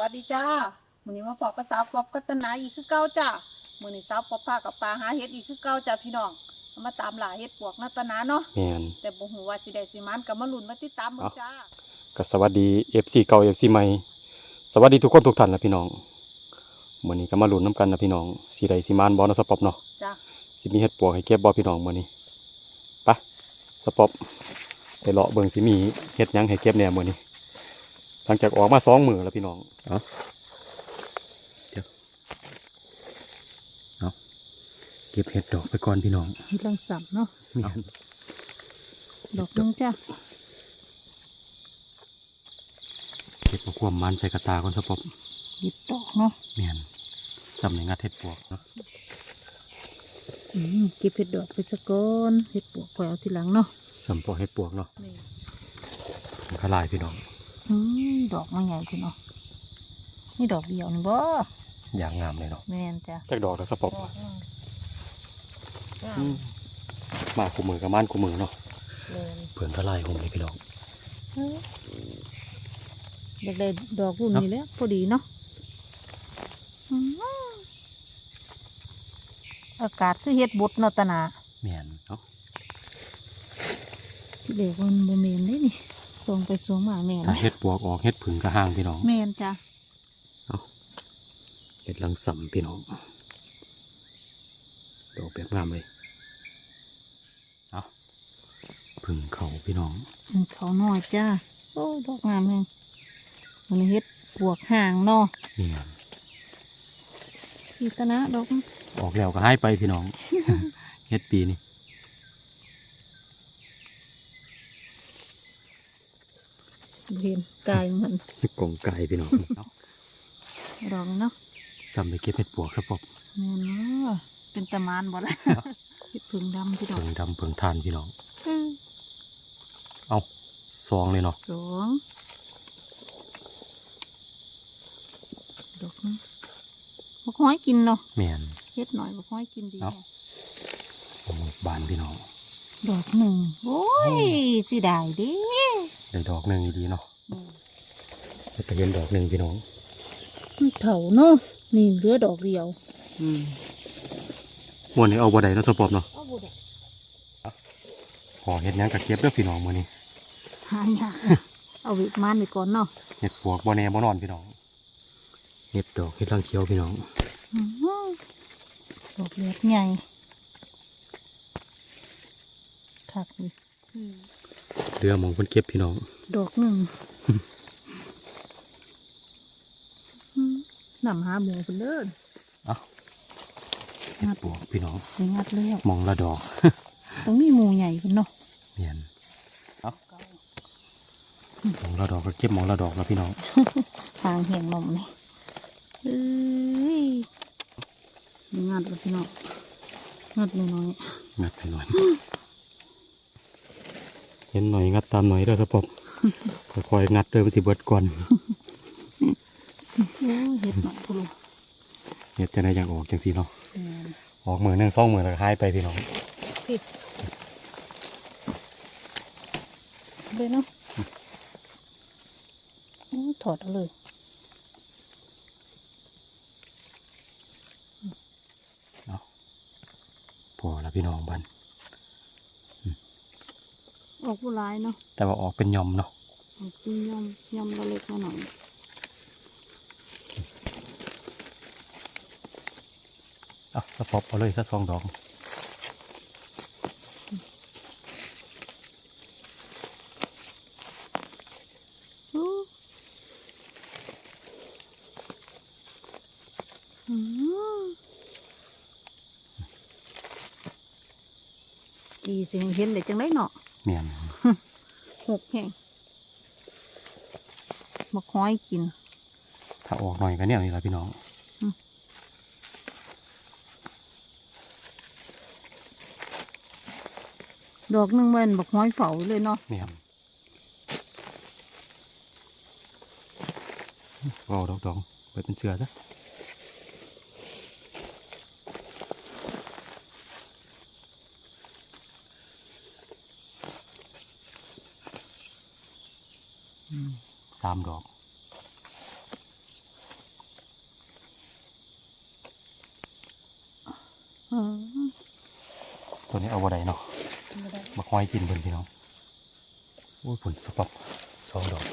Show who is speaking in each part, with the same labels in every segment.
Speaker 1: วัสดีจ้ามื้อนี้มาพบกับสาวปอบกัตนาอีกคือเก่าจ้ามื้อนี้สาวปอบพากับปลาหาเห็ดอีกคือเก่าจ้าพี่น้องมาตามล่าเห็ดปวกนัตนาเนาะ
Speaker 2: แม่น
Speaker 1: แต่บ่ฮู้ว่าสิได้สิมันก็มาลุ้นมาติดตามเบิ่ง
Speaker 2: เอ้า
Speaker 1: จ้า
Speaker 2: ก็สวัสดี FC เก่า FC ใหม่สวัสดีทุกคนทุกท่านนะพี่น้องมื้อนี้ก็มาลุ้นน้ำกันนะพี่น้องสิได้สิมานบ่เนาะสปอบเนาะ
Speaker 1: จ้า
Speaker 2: สิมีเฮ็ดปวกให้เก็บบ่พี่น้องมื้อนี้ไปสปอบไปเลาะเบิ่งสิมีเฮ็ดหยังให้เก็บแหน่มื้อนี้ หลังจากออกมาสองมื้อแล้วพี่น้องเอ้าเดี๋ยวเอาเก็บเห็ดดอกไปก่อนพี่น้อง
Speaker 1: เฮ็ดลังสัมเนาะ
Speaker 2: แม่น
Speaker 1: ดอกนึงจ้า
Speaker 2: เก็บมาความมันใส่กระตาก่อนสปอบ
Speaker 1: เฮ็ดดอกเนาะ
Speaker 2: แม่นสำในงัดเห็ดปวกเนาะ
Speaker 1: อืมเก็บเฮ็ดดอกไปซะก่อนเฮ็ดปวกค่อยเอาทีหลังเนาะ
Speaker 2: สำปอกเห็ดปวกเนาะ
Speaker 1: นี่
Speaker 2: มันขลายพี่น้อง
Speaker 1: อืมดอกมันใหญ่พี่น้องนี่ดอกเดียวนี่บ่
Speaker 2: อย่างงามเลยเนาะ
Speaker 1: แม่นจ้ะ
Speaker 2: จากดอกแล้วสปอบ
Speaker 1: ดอกนึงจ้า
Speaker 2: อืมมาคู่มือกับม่านคู่มือเนาะ
Speaker 1: แม่น
Speaker 2: เผื่อนขลายผมเลยพี่น้อง
Speaker 1: อยากได้ดอกรุ่นนี้แหล้วพอดีเนาะอืมอากาศคือเฮ็ดบดเนาะตะนา
Speaker 2: แม่นเนาะ
Speaker 1: เด็กมันบ่แม่นได้นี่ ส่งไปส่งมาแม่น
Speaker 2: ถ้าเห็ดปวกออกเห็ดผึ่งกระห้างพี่น้อง
Speaker 1: แม่นจ้ะ
Speaker 2: เห็ดลังสำพี่น้องดอกแบบงามเลยเอาผึ่งเขาพี่น้อง
Speaker 1: อืมเขาน้อยจ้าโอ้ดอกงามแฮงมันเฮ็ดปวกห่างเนาะ
Speaker 2: แม่น
Speaker 1: พี่ตะนะดอกมัน
Speaker 2: ออกแล้วก็ให้ไปพี่น้องเห็ดปีนี่
Speaker 1: เห็นกายมัน
Speaker 2: กองไก่พี่น้องเอา
Speaker 1: ดอกเนาะ
Speaker 2: ซ้ำไปเก็บเห็ดปวกสปอบ
Speaker 1: แม่นเนาะเป็นตะมานบ่ล่ะเฮ็ดผึ่งดำพี่ดอก
Speaker 2: เผิงดำเผิงทานพี่น้อง
Speaker 1: อืม
Speaker 2: เอาซองเลยเนาะ
Speaker 1: สองดอกนึงบ่ค่อยกินเนาะ
Speaker 2: แม่น
Speaker 1: เฮ็ดหน่อยบ่ค่อยกินดี
Speaker 2: เอ้าเอามาบานพี่น้อง
Speaker 1: ดอกหนึ่งโอ้ยสิได้เดิ
Speaker 2: ได้ดอกหนึ่งดีเนาะจะเห็นดอกหนึ่งพี่น้อง
Speaker 1: เถาเนาะนี่เหลือดอกเดียว
Speaker 2: มวนนี้เอาบ่ได้เนาะสปอบเนาะ
Speaker 1: เอาบ่ได้
Speaker 2: ขอเห็ดหยังกับเก็บเด้อพี่น้องมื้อนี้
Speaker 1: หายากนะเอาวิมานไปก่อนเนาะ
Speaker 2: เห็ดปวกบ่แน่บ่นอนพี่น้องเห็ดดอกเห็ดรังเขียวพี่น้อง
Speaker 1: อื้อหือดอกเล็กใหญ่ คักนี่อืม
Speaker 2: เรือหมองเพิ่นเก็บพี่น้อง
Speaker 1: ดอกหนึ่งอืมนำหาหมูเป็นเลิศ
Speaker 2: เอาเห็ดปวกพี่น้อง
Speaker 1: ไปงัดแล้ว
Speaker 2: หมองละดอก
Speaker 1: ต้องมีหมูใหญ่เป็นเนาะ
Speaker 2: เนียนเอาหมองละดอกก็เก็บหมองละดอกแล้วพี่น้อง
Speaker 1: ทางเหียงนมนี่เอ้ยงัดแล้วพี่น้องงัดน้อยๆ
Speaker 2: งัดไปหน่อย เห็นหน่อยงัดตามหน่อยเด้อสปอบค่อยๆงัดเด้อมันสิเบิดก่อน
Speaker 1: โอ้ยเห็ดหนักทุลุ
Speaker 2: เห็ดจะได้อย่างออกจังซี่เนาะ
Speaker 1: แม่น
Speaker 2: ออกมือหนึ่งสองมือแล้วก็หายไปพี่น้อง
Speaker 1: ผิดเลยเนาะโอ้ยถอดเอาเลย
Speaker 2: พอแล้วพี่น้องบัน
Speaker 1: ออกผู้ร้ายเนาะ
Speaker 2: แต่ว่าออกเป็นหยอมเนาะ
Speaker 1: ออกกินยำยำละเล็กละหน่อย
Speaker 2: เอาสปอบเอาเลยสักสองดอก
Speaker 1: โอ้อืมกี่สิ่งเห็นเลยจังได้เนาะ
Speaker 2: เมียน
Speaker 1: หกแห่งมาคอยกิน
Speaker 2: ถ้าออกหน่อยก็เนี่ยนี่แหละพี่น้อง
Speaker 1: ดอกหนึ่งมันบักห้อยเฝ้าเลยเนาะ
Speaker 2: เมียนเอาดอกดองไปเป็นเสือซะ สามดอก ตัวนี้เอาบ่ได้เนาะ
Speaker 1: มา
Speaker 2: คอยกินเพิ่นพี่น้องโอ้ยผลสปับสอง
Speaker 1: ดอก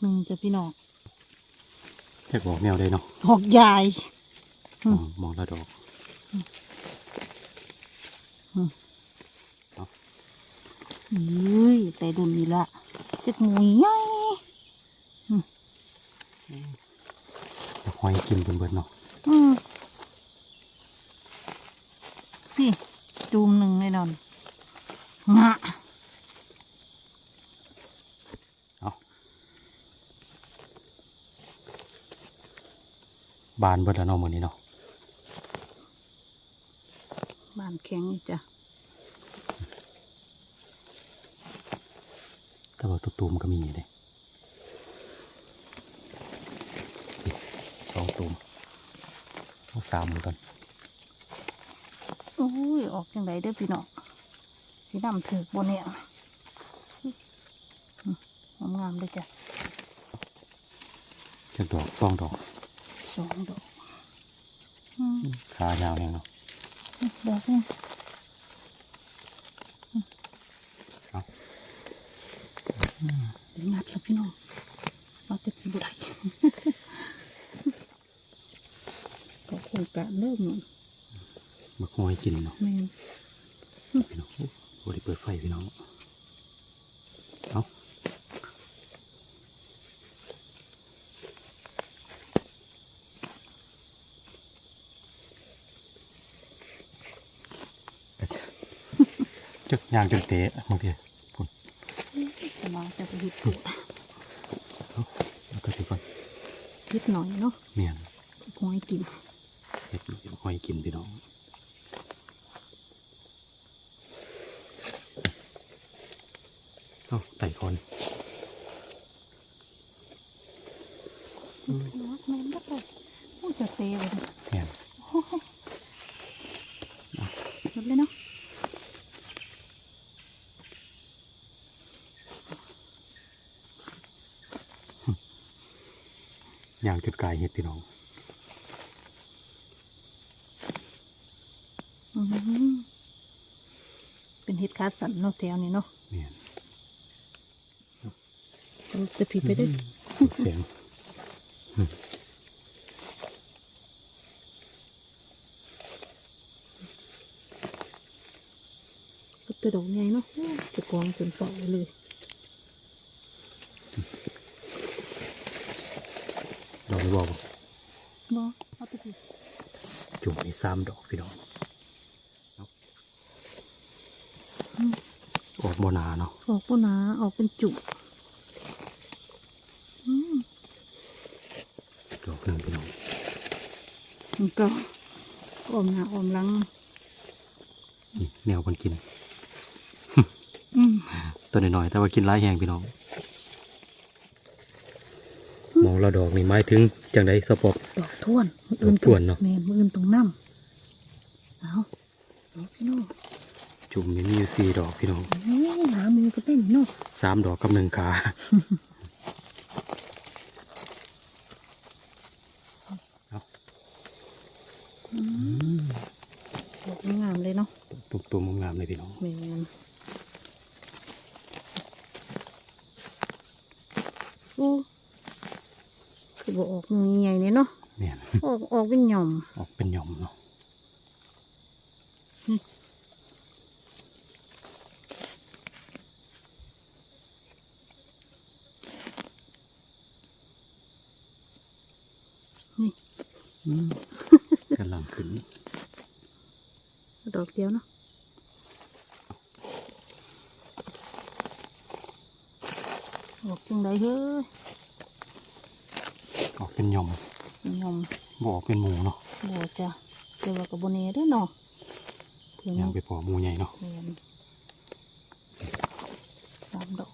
Speaker 1: หนึ่งจ้ะพี่น้อง
Speaker 2: แค่บอกแนวได้เนาะ
Speaker 1: ดอกใหญ่อื
Speaker 2: ม
Speaker 1: ม
Speaker 2: องมองและดอก
Speaker 1: เฮ้ยแต่ดุนนี่ละจะหมูใหญ่
Speaker 2: มาคอยกินเบิ่นเบิ่นเนาะ
Speaker 1: อืมพี่จูมหนึ่งแน่นอนงะ
Speaker 2: เอา บานเบิดแล้วเนาะมื้อนี้เนาะ
Speaker 1: บานแข็งอีกจ้ะ
Speaker 2: แต่ว่าตัวตูมก็มีอยู่เด้นี่สองตูมเอาสามมือก่อน
Speaker 1: โอ้ย ออกจังไดเด้อพี่น้องสีดำถือกบนเนี่ยอืมงามๆเลยจ้ะ
Speaker 2: จักดอกสองดอก
Speaker 1: สองดอกอืม
Speaker 2: ขายาวแหงเนาะ
Speaker 1: ดอกนี่
Speaker 2: เอา
Speaker 1: เดี๋ยวงัดแล้วพี่น้องเอาแต่สิบุไรก็คงกะเริ่มหมด
Speaker 2: มาคอยกินเนาะ
Speaker 1: แม่น
Speaker 2: พี่น้องโอ้ได้เปิดไฟพี่น้อง เอาอาจจะจัก ยางจนเตะบางทีพุ่น
Speaker 1: จะมาจะไปเห็ดถูก
Speaker 2: เอาแล้วก็สิก่อน
Speaker 1: นิดหน่อยเนาะ
Speaker 2: เมียน
Speaker 1: หอยกิน
Speaker 2: เฮ็ดคอยกินพี่น้องเอาไต่ก่อน
Speaker 1: รักแม่นบัดเลยโอ้จะเตะเลย
Speaker 2: เมียน
Speaker 1: โอ้โหหมดเลยเนาะ
Speaker 2: ยาง จุดกายเฮ็ดพี่น้อง
Speaker 1: อืมเป็นเห็ดขาสันเนาะแถวนี้เนาะ
Speaker 2: เมียน
Speaker 1: เราจะผิดไปได้อ
Speaker 2: เสียง
Speaker 1: ก็จะดอกใหญ่เนาะโอ้จะกองจนเสาเลย
Speaker 2: ดอกนี้บอก
Speaker 1: บ่เอาไปผิด
Speaker 2: จุ่มในสามดอกพี่น้องเอาออกบหนาเนาะ
Speaker 1: ออกปุนาออกเป็นจุกอืม
Speaker 2: ดอกหนึ่งพี่น้อง
Speaker 1: มันก็อมหน้าอมหลัง
Speaker 2: นี่แนวมันกิน
Speaker 1: อืม
Speaker 2: ตัวน้อยๆแต่ว่ากินหลายแหงพี่น้อง มองเราดอกนี่หมายถึงจังไดสปอบ
Speaker 1: ดอกท่วนมือ
Speaker 2: ดอกท่วนเนาะ
Speaker 1: แม่นมืออื่นตรงน้ำเอาเอาพี่น้อง
Speaker 2: จุ่มนี่มีอยู่สี่ดอกพี่น้อง
Speaker 1: โอ้หามือก็เป็นเนาะ
Speaker 2: สามดอกกับหนึ่งขาเอา
Speaker 1: อืมดอกงามเลยเนาะ
Speaker 2: ตุ่มตุ่มๆงามๆเลยพี่น้อง
Speaker 1: แม่นโอ้คือ บอกออกมือใหญ่เนี่ยเนาะ
Speaker 2: เนี่ย
Speaker 1: ออกออกเป็นหย่อม
Speaker 2: ออกเป็นหย่อมเนาะ
Speaker 1: นี่
Speaker 2: อืมกำลังขึ้น
Speaker 1: ดอกเดียวเนาะออกจังไดเฮ้ย
Speaker 2: ออกเป็นหย่อม
Speaker 1: หย่อม
Speaker 2: บออกเป็นหมูเนาะ
Speaker 1: บัวจ้ะเดี๋ยวเรากับโบเน่ได้อเนาะเพียง
Speaker 2: ย่างไปพอหมูใหญ่เนาะ
Speaker 1: เรียนสามดอก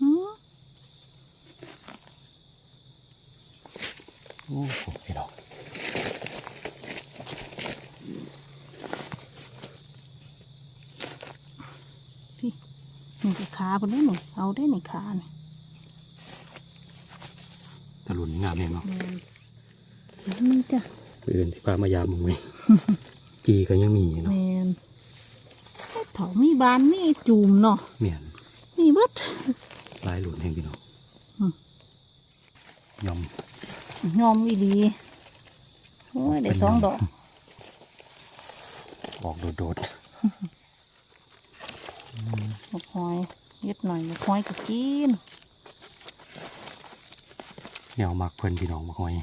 Speaker 1: หืม
Speaker 2: โอ้โหพี่น้อง
Speaker 1: นี่คือขาบนได้หนึ่งเอาได้หนึ่งขาเนี่ย
Speaker 2: ตะลุนนี่งามเองเนาะ
Speaker 1: แมนมันจ้ะ
Speaker 2: อื่นที่พามายามมึงไหมจีก็ยังมีอยู่
Speaker 1: แม
Speaker 2: เนาะ
Speaker 1: นไอ้เถามีบานมีจูมเนาะ
Speaker 2: เมียน
Speaker 1: มีเบิด
Speaker 2: ลายหลุนแห่งพี่น้อง
Speaker 1: อืม
Speaker 2: ยอม
Speaker 1: ยอมอีดีโอ้ยได้สองดอก
Speaker 2: ออกโดด
Speaker 1: หมกหอยเย็ดหน่อยหมกหอยก็กิน
Speaker 2: ๆ แนวมักเพิ่นพี่น้องมาหอย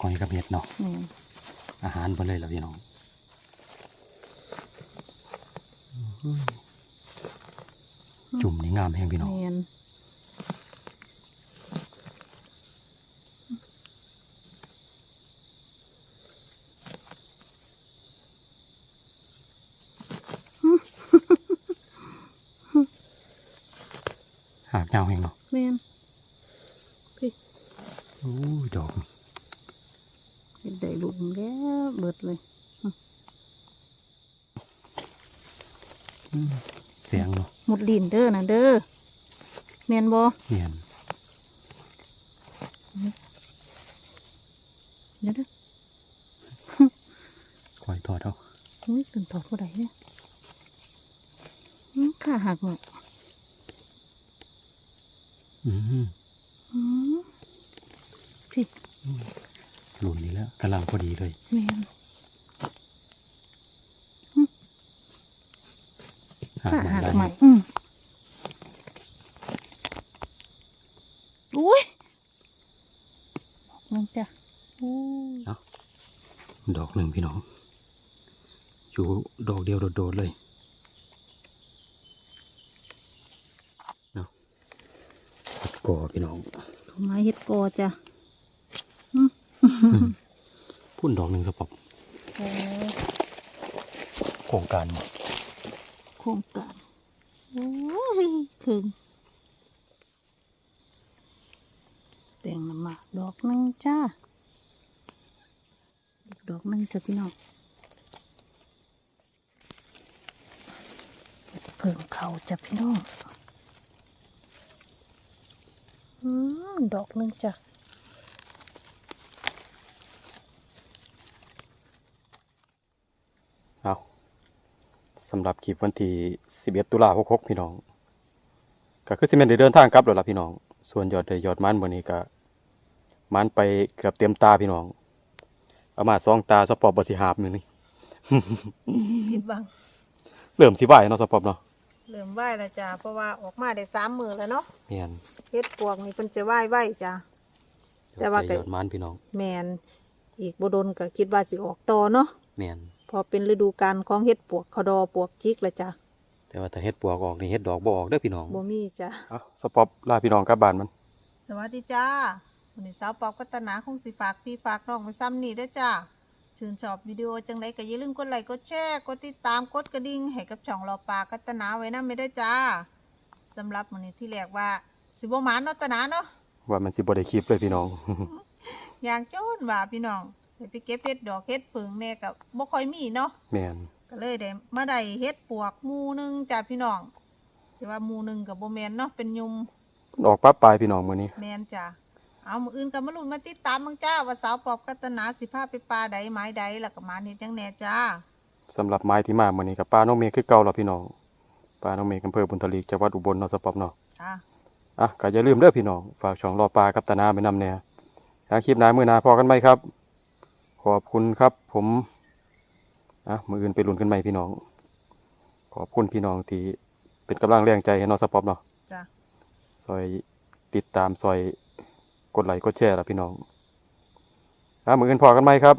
Speaker 2: หอยกับเห็ดเนาะ
Speaker 1: แมน
Speaker 2: อาหารเพิ่นเลยล่ะพี่น้องจุ่มนี่งามแห่งพี่น้อง
Speaker 1: แมน Ừ.
Speaker 2: หากยาวแห่งเนาะ
Speaker 1: แมน
Speaker 2: โอ้ยดอก
Speaker 1: เห็ดได้ลูกแล้วเบิดเลย
Speaker 2: อืมเสียงเนาะ
Speaker 1: หมดลินเด้อนะเด้อแมนบอ
Speaker 2: เมียน
Speaker 1: เดี๋ยวเด้อ
Speaker 2: คอยถอดเอา
Speaker 1: อุ้ยตื่นถอดผู้ใดเนี่ยอื้อขาหักหมด
Speaker 2: อืม
Speaker 1: อืม พี่
Speaker 2: หลุนนี่แล้วกำลังพอดีเลย
Speaker 1: แมน
Speaker 2: หาก
Speaker 1: ขา
Speaker 2: มัน
Speaker 1: หัก
Speaker 2: ได้
Speaker 1: ใหม่อืมอุ้ยนั่นจ้ะอุ้ย
Speaker 2: ดอกหนึ่งพี่น้อง อยู่ดอกเดียวโดดๆเลยเนาะก่อพี่น้อง
Speaker 1: ดอกไม้เฮ็ดกอจ้ะ
Speaker 2: พุ่นดอกหนึ่งสปอบ
Speaker 1: โอ้ย
Speaker 2: โครงการหมด
Speaker 1: โครงการโอ้ยคืนแดงน้ำหมากดอกหนึงจ้าอีกดอกหนึงจ้ะพี่น้องเพิ่งเขาจ้ะพี่น้องอืมดอกหนึงจ้ะ
Speaker 2: เอาสำหรับคลิปวันที่11ตุลาคมพี่น้อง ก็คือสิเมนได้เดินทางกลับแล้วล่ะพี่น้อง ส่วนยอดได้ยอดมันวันนี้ก็มันไปเกือบเต็มตาพี่น้อง เอามาสองตาสปอบบสิหาบมือนี่
Speaker 1: ผิดบัง
Speaker 2: เริ่มสิไหวเนาะสปอบเนาะ
Speaker 1: เริ่มไหวแล้วจ้ะเพราะว่าออกมาได้สามมือแล้วเนาะ
Speaker 2: เมียน
Speaker 1: เฮ็ดปวกนี่เพิ่นจะไหวไหวจ้ะแต่ว่าก็
Speaker 2: ยอดมันพี่น้อง
Speaker 1: แมนอีกบโดนก็คิดว่าสิออกต่อเนาะ
Speaker 2: เมียน
Speaker 1: พอเป็นฤดูกาลของเฮ็ดปวกเขาดอปวกจิกแล้วจ้ะ
Speaker 2: แต่ว่าถ้าเฮ็ดปวกออกนี่เฮ็ดดอกบ่ออกเด้อพี่น้อง
Speaker 1: บ่มีจ้ะ
Speaker 2: เอาสปอบลาพี่น้องกลับบ้านมัน
Speaker 1: สวัสดีจ้าวันนี้สาวปอกพัฒนาคงสิฝากพี่ฝากน้องไปซ้ำนี่เด้อจ้าชื่นชอบวิดีโอจังไดก็อย่าลืมกดไลค์กดแชร์กดติดตามกดกระดิ่งให้กับช่องเราปากกัตนาไว้นำไม่ได้อจ้าสำหรับมื้อนี้ที่แรกว่า สิบ่หมานเนาะตะนาเนาะ
Speaker 2: ว่ามันสิบ่ได้คลิปเลยพี่น้อง
Speaker 1: อย่างโจนว่าพี่น้อง ได้ไปเก็บเห็ดดอกเห็ดผึ่งแน่กับบ่ค่อยมีเนาะ
Speaker 2: แม่น
Speaker 1: ก็เลยได้มาได้เห็ดปวกหมูหนึงจ้าพี่น้องแต่ว่าหมูหนึงกับบ่แมนเนาะเป็นยุม
Speaker 2: ออกปั๊บปลายพี่น้องมื้อนี้
Speaker 1: แมนจ้าเอามืออื่นกับมาลุ้นมาติดตามมึงจ้าว่าสาวปอบกัตนาสิพาไปปลาใดไม้ใดแล้วก็มาเฮ็ดจังแหน่จ้า
Speaker 2: สำหรับไม้ที่มามื้อนี้กับป้าน้องเมย์คือเก่าล่ะพี่น้องป้าน้องเมย์อำเภอบุญทลีจังหวัดอุบลเนาะสปอบเนาะ
Speaker 1: จ้า
Speaker 2: อะก็อย่าลืมเด้อพี่น้องฝากช่องรอปลากับตานาไปนำแน่ถ้าคลิปหน้ามื้อหน้าพอกันไหมครับ ขอบคุณครับผมนะมืออื่นไปลุ้นกันใหม่พี่น้อง ขอบคุณพี่น้องที่เป็นกำลังแรงใจให้นอสปอปเนาะ
Speaker 1: จ้ะ
Speaker 2: ซอยติดตามซอยกดไลค์กดแชร์ละพี่น้องนะมืออื่นพอกันไหมครับ